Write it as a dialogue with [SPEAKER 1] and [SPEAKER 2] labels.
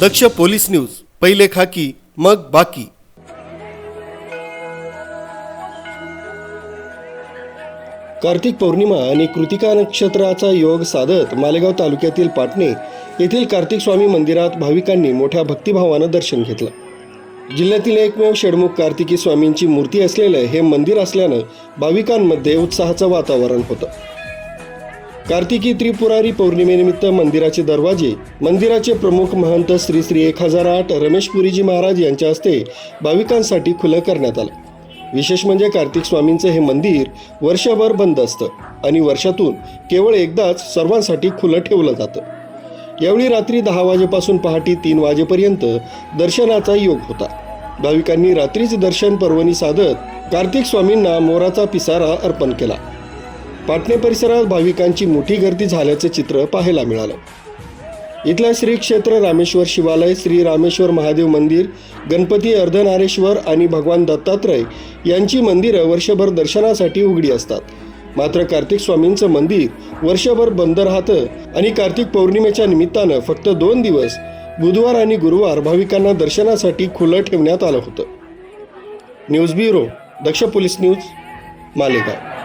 [SPEAKER 1] दक्ष police news पहिले खाकी मग बाकी. कार्तिक पौर्णिमा आणि कृतिका नक्षत्राचा योग साधत मालेगाव तालुक्यातील पाटणे येथील कार्तिक स्वामी मंदिरात भाविकांनी मोठ्या भक्तिभावानं दर्शन घेतलं. जिल्ह्यातील एकमेव षडमुख कार्तिकी स्वामींची मूर्ती असलेलं हे मंदिर असल्यानं भाविकांमध्ये उत्साहाचं वातावरण होतं. कार्तिकी त्रिपुरारी पौर्णिमेनिमित्त मंदिराचे दरवाजे मंदिराचे प्रमुख महंत श्री श्री एक हजार आठ रमेश पुरीजी महाराज यांच्या हस्ते भाविकांसाठी खुलं करण्यात आलं. विशेष म्हणजे कार्तिक स्वामींचं हे मंदिर वर्षभर बंद असतं आणि वर्षातून केवळ एकदाच सर्वांसाठी खुलं ठेवलं जातं. यावेळी रात्री दहा वाजेपासून पहाटे तीन वाजेपर्यंत दर्शनाचा योग होता. भाविकांनी रात्रीच दर्शन पर्वणी साधत कार्तिक स्वामींना मोराचा पिसारा अर्पण केला. पाटणे परिसरात भाविकांची मोठी गर्दी झाल्याचं चित्र पाहायला मिळालं. इथलं श्री क्षेत्र रामेश्वर शिवालय श्री रामेश्वर महादेव मंदिर गणपती अर्धनारेश्वर आणि भगवान दत्तात्रय यांची मंदिरं वर्षभर दर्शनासाठी उघडी असतात. मात्र कार्तिक स्वामींचं मंदिर वर्षभर बंद राहतं आणि कार्तिक पौर्णिमेच्या निमित्तानं फक्त दोन दिवस बुधवार आणि गुरुवार भाविकांना दर्शनासाठी खुलं ठेवण्यात आलं होतं. News bureau Daksh police news Malegaon.